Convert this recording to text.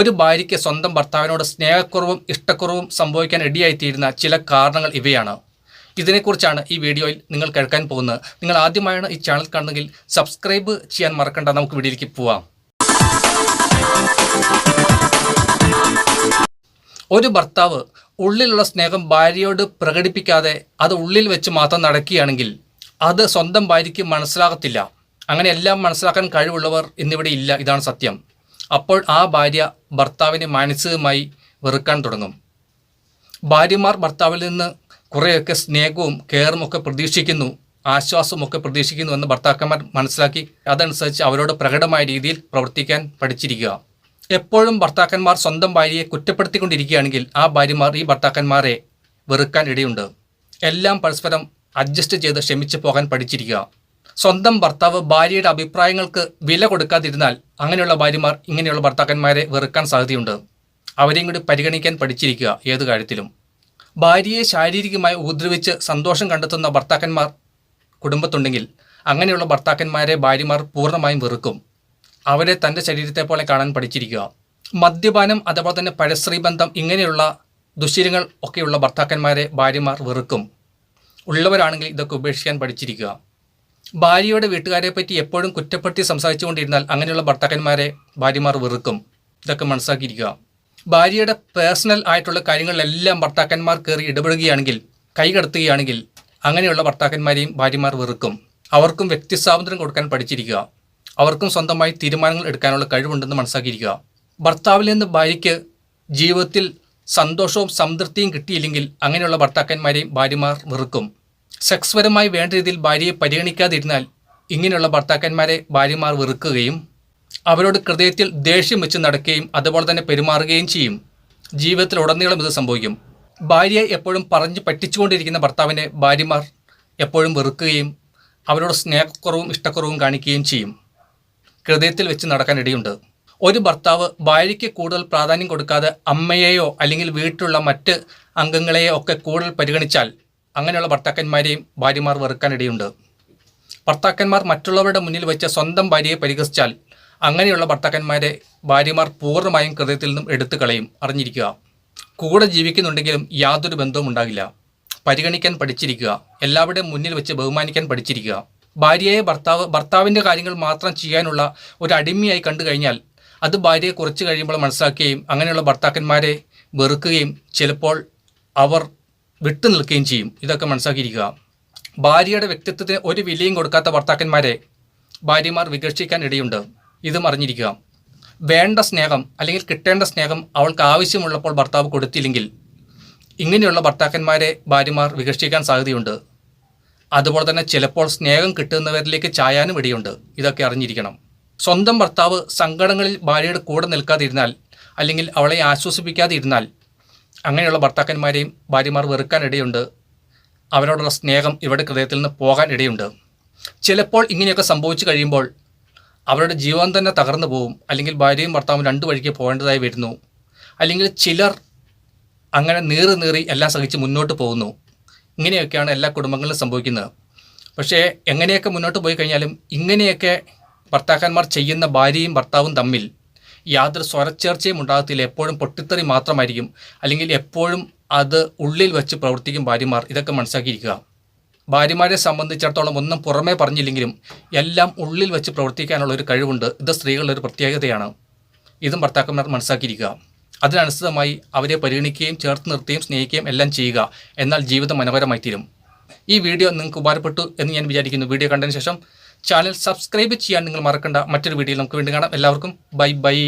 ഒരു ഭാര്യയ്ക്ക് സ്വന്തം ഭർത്താവിനോട് സ്നേഹക്കുറവും ഇഷ്ടക്കുറവും സംഭവിക്കാൻ ഇടയായിത്തീരുന്ന ചില കാരണങ്ങൾ ഇവയാണ്. ഇതിനെക്കുറിച്ചാണ് ഈ വീഡിയോയിൽ നിങ്ങൾ കേൾക്കാൻ പോകുന്നത്. നിങ്ങൾ ആദ്യമായാണ് ഈ ചാനൽ കാണുന്നെങ്കിൽ സബ്സ്ക്രൈബ് ചെയ്യാൻ മറക്കണ്ട. നമുക്ക് വീഡിയോയിലേക്ക് പോവാം. ഒരു ഭർത്താവ് ഉള്ളിലുള്ള സ്നേഹം ഭാര്യയോട് പ്രകടിപ്പിക്കാതെ അത് ഉള്ളിൽ വെച്ച് മാത്രം നടക്കുകയാണെങ്കിൽ അത് സ്വന്തം ഭാര്യയ്ക്ക് മനസ്സിലാകത്തില്ല. അങ്ങനെ എല്ലാം മനസ്സിലാക്കാൻ കഴിവുള്ളവർ ഇന്നിവിടെ ഇല്ല. ഇതാണ് സത്യം. അപ്പോൾ ആ ഭാര്യ ഭർത്താവിനെ മാനസികമായി വെറുക്കാൻ തുടങ്ങും. ഭാര്യമാർ ഭർത്താവിൽ നിന്ന് കുറേയൊക്കെ സ്നേഹവും കെയറും ഒക്കെ പ്രതീക്ഷിക്കുന്നു ആശ്വാസവും ഒക്കെ പ്രതീക്ഷിക്കുന്നു എന്ന് ഭർത്താക്കന്മാർ മനസ്സിലാക്കി അതനുസരിച്ച് അവരോട് പ്രകടമായ രീതിയിൽ പ്രവർത്തിക്കാൻ പഠിച്ചിരിക്കുക. എപ്പോഴും ഭർത്താക്കന്മാർ സ്വന്തം ഭാര്യയെ കുറ്റപ്പെടുത്തിക്കൊണ്ടിരിക്കുകയാണെങ്കിൽ ആ ഭാര്യമാർ ഈ ഭർത്താക്കന്മാരെ വെറുക്കാൻ ഇടയുണ്ട്. എല്ലാം പരസ്പരം അഡ്ജസ്റ്റ് ചെയ്ത് ക്ഷമിച്ചു പോകാൻ പഠിച്ചിരിക്കുക. സ്വന്തം ഭർത്താവ് ഭാര്യയുടെ അഭിപ്രായങ്ങൾക്ക് വില കൊടുക്കാതിരുന്നാൽ അങ്ങനെയുള്ള ഭാര്യമാർ ഇങ്ങനെയുള്ള ഭർത്താക്കന്മാരെ വെറുക്കാൻ സാധ്യതയുണ്ട്. അവരെയും കൂടി പരിഗണിക്കാൻ പഠിച്ചിരിക്കുക ഏത് കാര്യത്തിലും. ഭാര്യയെ ശാരീരികമായി ഉപദ്രവിച്ച് സന്തോഷം കണ്ടെത്തുന്ന ഭർത്താക്കന്മാർ കുടുംബത്തുണ്ടെങ്കിൽ അങ്ങനെയുള്ള ഭർത്താക്കന്മാരെ ഭാര്യമാർ പൂർണമായും വെറുക്കും. അവരെ തന്റെ ശരീരത്തെ പോലെ കാണാൻ പഠിച്ചിരിക്കുക. മദ്യപാനം അതുപോലെ തന്നെ പഴശ്രീ ബന്ധം ഇങ്ങനെയുള്ള ദുശീലങ്ങൾ ഒക്കെയുള്ള ഭർത്താക്കന്മാരെ ഭാര്യമാർ വെറുക്കും. ഉള്ളവരാണെങ്കിൽ ഇതൊക്കെ ഉപേക്ഷിക്കാൻ പഠിച്ചിരിക്കുക. ഭാര്യയുടെ വീട്ടുകാരെ പറ്റി എപ്പോഴും കുറ്റപ്പെടുത്തി സംസാരിച്ചുകൊണ്ടിരുന്നാൽ അങ്ങനെയുള്ള ഭർത്താക്കന്മാരെ ഭാര്യമാർ വെറുക്കും. ഇതൊക്കെ മനസ്സിലാക്കിയിരിക്കുക. ഭാര്യയുടെ പേഴ്സണൽ ആയിട്ടുള്ള കാര്യങ്ങളിലെല്ലാം ഭർത്താക്കന്മാർ കയറി ഇടപെടുകയാണെങ്കിൽ കൈകടത്തുകയാണെങ്കിൽ അങ്ങനെയുള്ള ഭർത്താക്കന്മാരെയും ഭാര്യമാർ വെറുക്കും. അവർക്കും വ്യക്തി സ്വാതന്ത്ര്യം കൊടുക്കാൻ പഠിച്ചിരിക്കുക. അവർക്കും സ്വന്തമായി തീരുമാനങ്ങൾ എടുക്കാനുള്ള കഴിവുണ്ടെന്ന് മനസ്സിലാക്കിയിരിക്കുക. ഭർത്താവിൽ നിന്ന് ഭാര്യയ്ക്ക് ജീവിതത്തിൽ സന്തോഷവും സംതൃപ്തിയും കിട്ടിയില്ലെങ്കിൽ അങ്ങനെയുള്ള ഭർത്താക്കന്മാരെയും ഭാര്യമാർ വെറുക്കും. സെക്സ് പരമായി വേണ്ട രീതിയിൽ ഭാര്യയെ പരിഗണിക്കാതിരുന്നാൽ ഇങ്ങനെയുള്ള ഭർത്താക്കന്മാരെ ഭാര്യമാർ വെറുക്കുകയും അവരോട് ഹൃദയത്തിൽ ദേഷ്യം വെച്ച് നടക്കുകയും അതുപോലെ തന്നെ പെരുമാറുകയും ചെയ്യും. ജീവിതത്തിൽ ഉടനീളം ഇത് സംഭവിക്കും. ഭാര്യയെ എപ്പോഴും പറഞ്ഞ് പറ്റിച്ചുകൊണ്ടിരിക്കുന്ന ഭർത്താവിനെ ഭാര്യമാർ എപ്പോഴും വെറുക്കുകയും അവരോട് സ്നേഹക്കുറവും ഇഷ്ടക്കുറവും കാണിക്കുകയും ചെയ്യും. ഹൃദയത്തിൽ വെച്ച് നടക്കാൻ ഇടയുണ്ട്. ഒരു ഭർത്താവ് ഭാര്യയ്ക്ക് കൂടുതൽ പ്രാധാന്യം കൊടുക്കാതെ അമ്മയെയോ അല്ലെങ്കിൽ വീട്ടിലുള്ള മറ്റ് അംഗങ്ങളെയോ ഒക്കെ കൂടുതൽ പരിഗണിച്ചാൽ അങ്ങനെയുള്ള ഭർത്താക്കന്മാരെയും ഭാര്യമാർ വെറുക്കാൻ ഇടയുണ്ട് ഭർത്താക്കന്മാർ മറ്റുള്ളവരുടെ മുന്നിൽ വെച്ച് സ്വന്തം ഭാര്യയെ പരിഹസിച്ചാൽ അങ്ങനെയുള്ള ഭർത്താക്കന്മാരെ ഭാര്യമാർ പൂർണമായും ഹൃദയത്തിൽ നിന്നും എടുത്തു കളയും അറിഞ്ഞിരിക്കുക. കൂടെ ജീവിക്കുന്നുണ്ടെങ്കിലും യാതൊരു ബന്ധവും ഉണ്ടാകില്ല. പരിഗണിക്കാൻ പഠിച്ചിരിക്കുക. എല്ലാവരുടെയും മുന്നിൽ വെച്ച് ബഹുമാനിക്കാൻ പഠിച്ചിരിക്കുക. ഭാര്യയെ ഭർത്താവ് ഭർത്താവിന്റെ കാര്യങ്ങൾ മാത്രം ചെയ്യാനുള്ള ഒരു അടിമയായി കണ്ടു കഴിഞ്ഞാൽ അത് ഭാര്യയെ കുറച്ച് കഴിയുമ്പോൾ മനസ്സിലാക്കുകയും അങ്ങനെയുള്ള ഭർത്താക്കന്മാരെ വെറുക്കുകയും ചിലപ്പോൾ അവർ വിട്ടു നിൽക്കുകയും ചെയ്യും. ഇതൊക്കെ മനസ്സിലാക്കിയിരിക്കുക ഭാര്യയുടെ വ്യക്തിത്വത്തിന് ഒരു വിലയും കൊടുക്കാത്ത ഭർത്താക്കന്മാരെ ഭാര്യമാർ വികർഷിക്കാൻ ഇടയുണ്ട്. ഇത് അറിഞ്ഞിരിക്കുക. വേണ്ട സ്നേഹം അല്ലെങ്കിൽ കിട്ടേണ്ട സ്നേഹം അവൾക്ക് ആവശ്യമുള്ളപ്പോൾ ഭർത്താവ് കൊടുത്തില്ലെങ്കിൽ ഇങ്ങനെയുള്ള ഭർത്താക്കന്മാരെ ഭാര്യമാർ വികർഷിക്കാൻ സാധ്യതയുണ്ട്. അതുപോലെ തന്നെ ചിലപ്പോൾ സ്നേഹം കിട്ടുന്നവരിലേക്ക് ചായാനും ഇടയുണ്ട്. ഇതൊക്കെ അറിഞ്ഞിരിക്കണം. സ്വന്തം ഭർത്താവ് സങ്കടങ്ങളിൽ ഭാര്യയുടെ കൂടെ നിൽക്കാതിരുന്നാൽ അല്ലെങ്കിൽ അവളെ ആശ്വസിപ്പിക്കാതെ ഇരുന്നാൽ അങ്ങനെയുള്ള ഭർത്താക്കന്മാരെയും ഭാര്യമാർ വെറുക്കാൻ ഇടയുണ്ട്. അവരോടുള്ള സ്നേഹം ഇവരുടെ ഹൃദയത്തിൽ നിന്ന് പോകാൻ ഇടയുണ്ട്. ചിലപ്പോൾ ഇങ്ങനെയൊക്കെ സംഭവിച്ചു കഴിയുമ്പോൾ അവരുടെ ജീവൻ തന്നെ തകർന്നു പോകും അല്ലെങ്കിൽ ഭാര്യയും ഭർത്താവും രണ്ടു വഴിക്ക് പോകേണ്ടതായി വരുന്നു. അല്ലെങ്കിൽ ചിലർ അങ്ങനെ നീറി നീറി എല്ലാം സഹിച്ച് മുന്നോട്ട് പോകുന്നു. ഇങ്ങനെയൊക്കെയാണ് എല്ലാ കുടുംബങ്ങളിലും സംഭവിക്കുന്നത്. പക്ഷേ എങ്ങനെയൊക്കെ മുന്നോട്ട് പോയി കഴിഞ്ഞാലും ഇങ്ങനെയൊക്കെ ഭർത്താക്കന്മാർ ചെയ്യുന്ന ഭാര്യയും ഭർത്താവും തമ്മിൽ യാതൊരു സ്വരച്ചേർച്ചയും ഉണ്ടാകത്തില്ല. എപ്പോഴും പൊട്ടിത്തെറി മാത്രമായിരിക്കും. അല്ലെങ്കിൽ എപ്പോഴും അത് ഉള്ളിൽ വെച്ച് പ്രവർത്തിക്കും ഭാര്യമാർ. ഇതൊക്കെ മനസ്സിലാക്കിയിരിക്കുക. ഭാര്യമാരെ സംബന്ധിച്ചിടത്തോളം ഒന്നും പുറമേ പറഞ്ഞില്ലെങ്കിലും എല്ലാം ഉള്ളിൽ വെച്ച് പ്രവർത്തിക്കാനുള്ള ഒരു കഴിവുണ്ട്. ഇത് സ്ത്രീകളുടെ ഒരു പ്രത്യേകതയാണ്. ഇതും ഭർത്താക്കന്മാർ മനസ്സിലാക്കിയിരിക്കുക. അതിനനുസൃതമായി അവരെ പരിഗണിക്കുകയും ചേർത്ത് നിർത്തുകയും സ്നേഹിക്കുകയും എല്ലാം ചെയ്യുക. എന്നാൽ ജീവിതം മനോഹരമായി തീരും ഈ വീഡിയോ നിങ്ങൾക്ക് ഉപകാരപ്പെട്ടു എന്ന് ഞാൻ വിചാരിക്കുന്നു. വീഡിയോ കണ്ടതിന് ശേഷം ചാനൽ സബ്സ്ക്രൈബ് ചെയ്യാൻ നിങ്ങൾ മറക്കണ്ട. മറ്റൊരു വീഡിയോയിൽ നമുക്ക് വീണ്ടും കാണാം. എല്ലാവർക്കും ബൈ ബൈ.